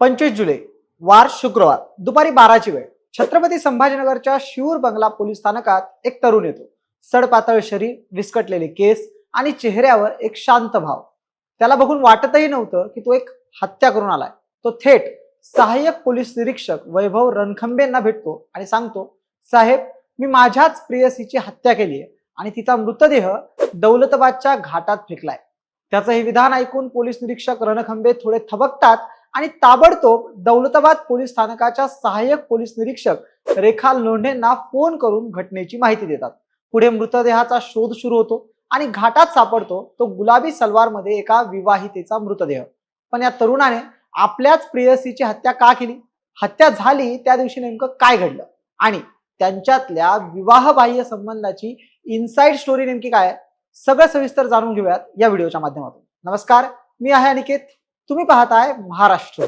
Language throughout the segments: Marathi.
पंचवीस जुलै वार शुक्रवार दुपारी बाराची वेळ. छत्रपती संभाजीनगरच्या शिऊर बंगला पोलीस स्थानकात एक तरुण येतो. सडपातळ शरीर विस्कटलेले केस आणि चेहऱ्यावर एक शांत भाव. त्याला बघून वाटतही नव्हतं की तो एक हत्या करून आलाय. तो थेट सहाय्यक पोलीस निरीक्षक वैभव रणखंबेंना भेटतो आणि सांगतो साहेब मी माझ्याच प्रेयसीची हत्या केली आहे आणि तिचा मृतदेह दौलताबादच्या घाटात फेकलाय. त्याचं हे विधान ऐकून पोलीस निरीक्षक रणखंबे थोडे थबकतात आणि ताबडतोब दौलताबाद पोलीस स्थानकाच्या सहाय्यक पोलीस निरीक्षक रेखा लोंढेंना फोन करून घटनेची माहिती देतात. पुढे मृतदेहाचा शोध सुरू होतो आणि घाटात सापडतो तो गुलाबी सलवारमध्ये एका विवाहितेचा मृतदेह. पण या तरुणाने आपल्याच प्रेयसीची हत्या का केली? हत्या झाली त्या दिवशी नेमकं काय घडलं? आणि त्यांच्यातल्या विवाहबाह्य संबंधाची इनसाइड स्टोरी नेमकी काय सगळं सविस्तर जाणून घेऊयात या व्हिडिओच्या माध्यमातून. नमस्कार मी आहे अनिकेत. तुम्ही पाहताय महाराष्ट्र.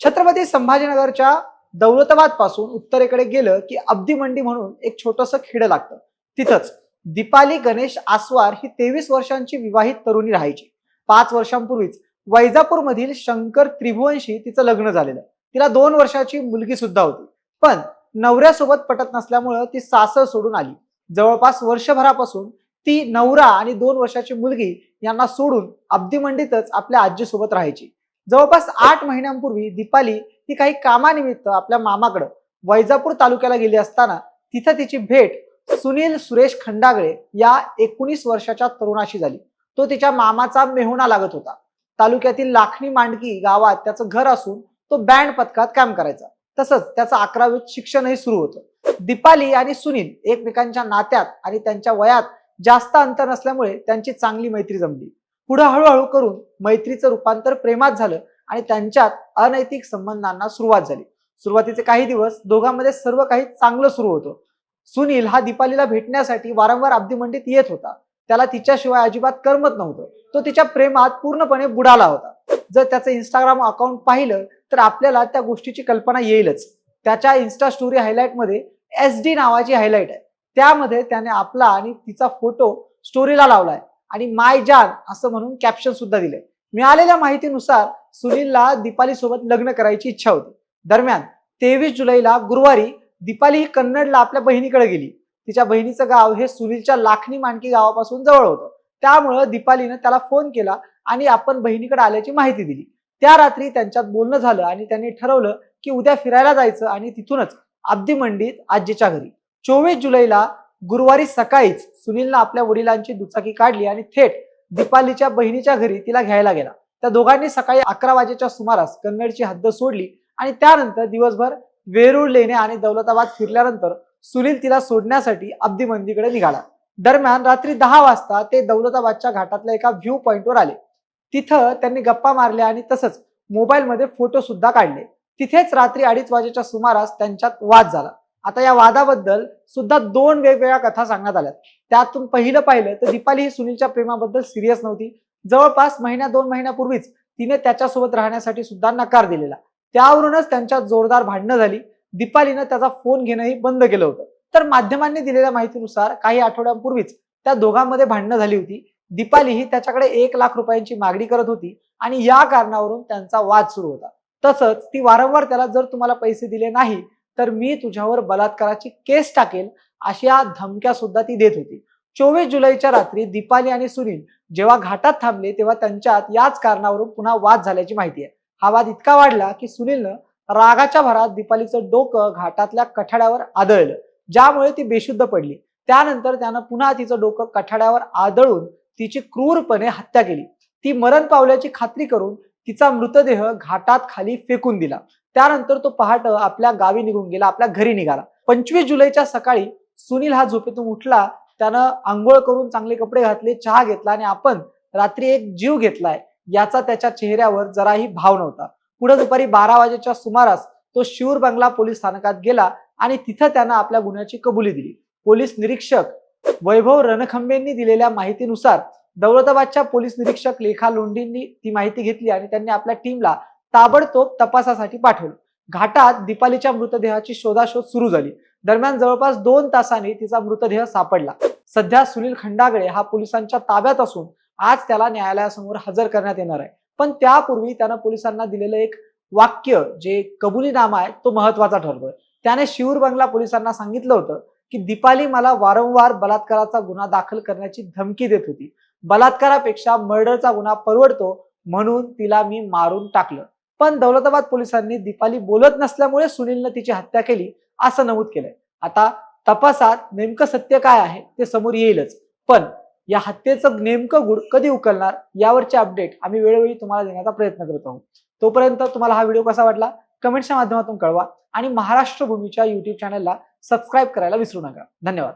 छत्रपती संभाजीनगरच्या दौलताबादपासून उत्तरेकडे गेलं की अब्दी मंडी म्हणून एक छोटस खेडं लागतं. तिथंच दीपाली गणेश आसवार ही तेवीस वर्षांची विवाहित तरुणी राहायची. पाच वर्षांपूर्वीच वैजापूर मधील शंकर त्रिभुवनशी तिचं लग्न झालेलं. तिला दोन वर्षाची मुलगी सुद्धा होती. पण नवऱ्यासोबत पटत नसल्यामुळं ती सासर सोडून आली. जवळपास वर्षभरापासून ती नवरा आणि दोन वर्षाची मुलगी यांना सोडून अब्दी मंडीतच आपल्या आजीसोबत राहायची. जवळपास आठ महिन्यांपूर्वी दीपाली ही काही कामानिमित्त आपल्या मामाकडं वैजापूर तालुक्याला गेली असताना तिथं तिची भेट सुनील सुरेश खंडागळे या एकोणीस वर्षाच्या तरुणाशी झाली. तो तिच्या मामाचा मेहुणा लागत होता. तालुक्यातील लाखणी मांडकी गावात त्याचं घर असून तो बँड पथकात काम करायचा. तसंच त्याचं अकरावीत शिक्षणही सुरू होतं. दीपाली आणि सुनील एकमेकांच्या नात्यात आणि त्यांच्या वयात जास्त अंतर नसल्यामुळे त्यांची चांगली मैत्री जमली. पुढे हळूहळू करून मैत्रीचं रूपांतर प्रेमात झालं आणि त्यांच्यात अनैतिक संबंधांना सुरुवात झाली. सुरुवातीचे काही दिवस दोघांमध्ये सर्व काही चांगलं सुरू होतं. सुनील हा दीपालीला भेटण्यासाठी वारंवार अब्दी मंडीत येत होता. त्याला तिच्याशिवाय अजिबात करमत नव्हतं. तो तिच्या प्रेमात पूर्णपणे बुडाला होता. जर त्याचं इंस्टाग्राम अकाउंट पाहिलं तर आपल्याला त्या गोष्टीची कल्पना येईलच. त्याच्या इन्स्टा स्टोरी हायलाईटमध्ये एस डी नावाची हायलाईट आहे. त्यामध्ये त्याने आपला आणि तिचा फोटो स्टोरीला लावलाय. आणि माय जान असं म्हणून कॅप्शन सुद्धा दिलंय. मिळालेल्या माहितीनुसार सुनीलला दीपाली सोबत लग्न करायची इच्छा होती. दरम्यान तेवीस जुलैला गुरुवारी दीपाली ही कन्नडला आपल्या बहिणीकडे गेली. तिच्या बहिणीचं गाव हे सुनीलच्या लाखणी मानकी गावापासून जवळ होतं. त्यामुळं दीपालीनं त्याला फोन केला आणि आपण बहिणीकडे आल्याची माहिती दिली. त्या रात्री त्यांच्यात बोलणं झालं आणि त्यांनी ठरवलं की उद्या फिरायला जायचं आणि तिथूनच अब्दी मंडीत आजीच्या घरी. चोवीस जुलैला गुरुवारी सकाळीच सुनीलनं आपल्या वडिलांची दुचाकी काढली आणि थेट दीपालीच्या बहिणीच्या घरी तिला घ्यायला गेला. त्या दोघांनी सकाळी अकरा वाजेच्या सुमारास कन्नडची हद्द सोडली आणि त्यानंतर दिवसभर वेरूळ लेणे आणि दौलताबाद फिरल्यानंतर सुनील तिला सोडण्यासाठी अब्दी मंदीकडे निघाला. दरम्यान रात्री दहा वाजता ते दौलताबादच्या घाटातल्या एका व्ह्यू पॉइंटवर आले. तिथं त्यांनी गप्पा मारल्या आणि तसंच मोबाईलमध्ये फोटो सुद्धा काढले. तिथेच रात्री अडीच वाजेच्या सुमारास त्यांच्यात वाद झाला. आता या वादाबद्दल सुद्धा दोन वेगवेगळ्या कथा सांगण्यात आल्यात. त्यातून पहिलं पाहिलं तर दीपाली ही सुनीलच्या प्रेमाबद्दल सिरियस नव्हती. जवळपास महिन्या दोन महिन्यापूर्वीच तिने त्याच्यासोबत राहण्यासाठी सुद्धा नकार दिलेला. त्यावरूनच त्यांच्यात जोरदार भांडणं झाली. दीपालीनं त्याचा फोन घेणंही बंद केलं होतं. तर माध्यमांनी दिलेल्या माहितीनुसार काही आठवड्यांपूर्वीच त्या दोघांमध्ये भांडणं झाली होती. दीपाली ही त्याच्याकडे एक लाख रुपयांची मागणी करत होती आणि या कारणावरून त्यांचा वाद सुरू होता. तसंच ती वारंवार त्याला जर तुम्हाला पैसे दिले नाही तर मी तुझ्यावर बलात्काराची केस टाकेल अशा धमक्या सुद्धा ती देत होती. चोवीस जुलैच्या रात्री दीपाली आणि सुनील जेव्हा घाटात थांबले तेव्हा त्यांच्यात याच कारणावरून पुन्हा वाद झाल्याची माहिती आहे. हा वाद इतका वाढला की सुनीलनं रागाच्या भरात दीपालीचं डोकं घाटातल्या कठाड्यावर आदळलं ज्यामुळे ती बेशुद्ध पडली. त्यानंतर त्यानं पुन्हा तिचं डोकं कठाड्यावर आदळून तिची क्रूरपणे हत्या केली. ती मरण पावल्याची खात्री करून तिचा मृतदेह घाटात खाली फेकून दिला. त्यानंतर तो पहाट आपल्या गावी निघून गेला आपल्या घरी निघाला. पंचवीस जुलैच्या सकाळी सुनील हा झोपेतून उठला. त्यानं आंघोळ करून चांगले कपडे घातले चहा घेतला आणि आपण रात्री एक जीव घेतलाय. याचा त्याच्या चेहऱ्यावर जराही भाव नव्हता. पुढे दुपारी बारा वाजेच्या सुमारास तो शिवूर बंगला पोलीस स्थानकात गेला आणि तिथं त्यानं आपल्या गुन्ह्याची कबुली दिली. पोलीस निरीक्षक वैभव रणखंबेंनी दिलेल्या माहितीनुसार दौलताबादच्या पोलीस निरीक्षक लेखा लोंढींनी ती माहिती घेतली आणि त्यांनी आपल्या टीमला ताबडतोब तपासासाठी पाठवलं. घाटात दीपालीच्या मृतदेहाची शोधाशोध सुरू झाली. दरम्यान जवळपास दोन तासांनी तिचा मृतदेह सापडला. सध्या सुनील खंडागळे हा पोलिसांच्या ताब्यात असून आज त्याला न्यायालयासमोर हजर करण्यात येणार आहे. पण त्यापूर्वी त्यानं पोलिसांना दिलेलं एक वाक्य जे कबुलीनामा आहे तो महत्त्वाचा ठरतोय. त्याने शिवूर बंगला पोलिसांना सांगितलं होतं की दीपाली मला वारंवार बलात्काराचा गुन्हा दाखल करण्याची धमकी देत होती. बलात्कारापेक्षा मर्डरचा गुन्हा परवडतो म्हणून तिला मी मारून टाकलं. पण दौलताबाद पोलिसांनी दीपाली बोलत नसल्यामुळे सुनीलनं तिची हत्या केली असं नमूद केलंय. आता तपासात नेमकं सत्य काय आहे ते समोर येईलच. पण या हत्येचं नेमकं गुड कधी उकलणार यावरचे अपडेट आम्ही वेळोवेळी तुम्हाला देण्याचा प्रयत्न करत आहोत. तोपर्यंत तुम्हाला हा व्हिडिओ कसा वाटला कमेंटच्या माध्यमातून कळवा आणि महाराष्ट्र भूमीच्या युट्यूब चॅनलला सबस्क्राईब करायला विसरू नका. धन्यवाद.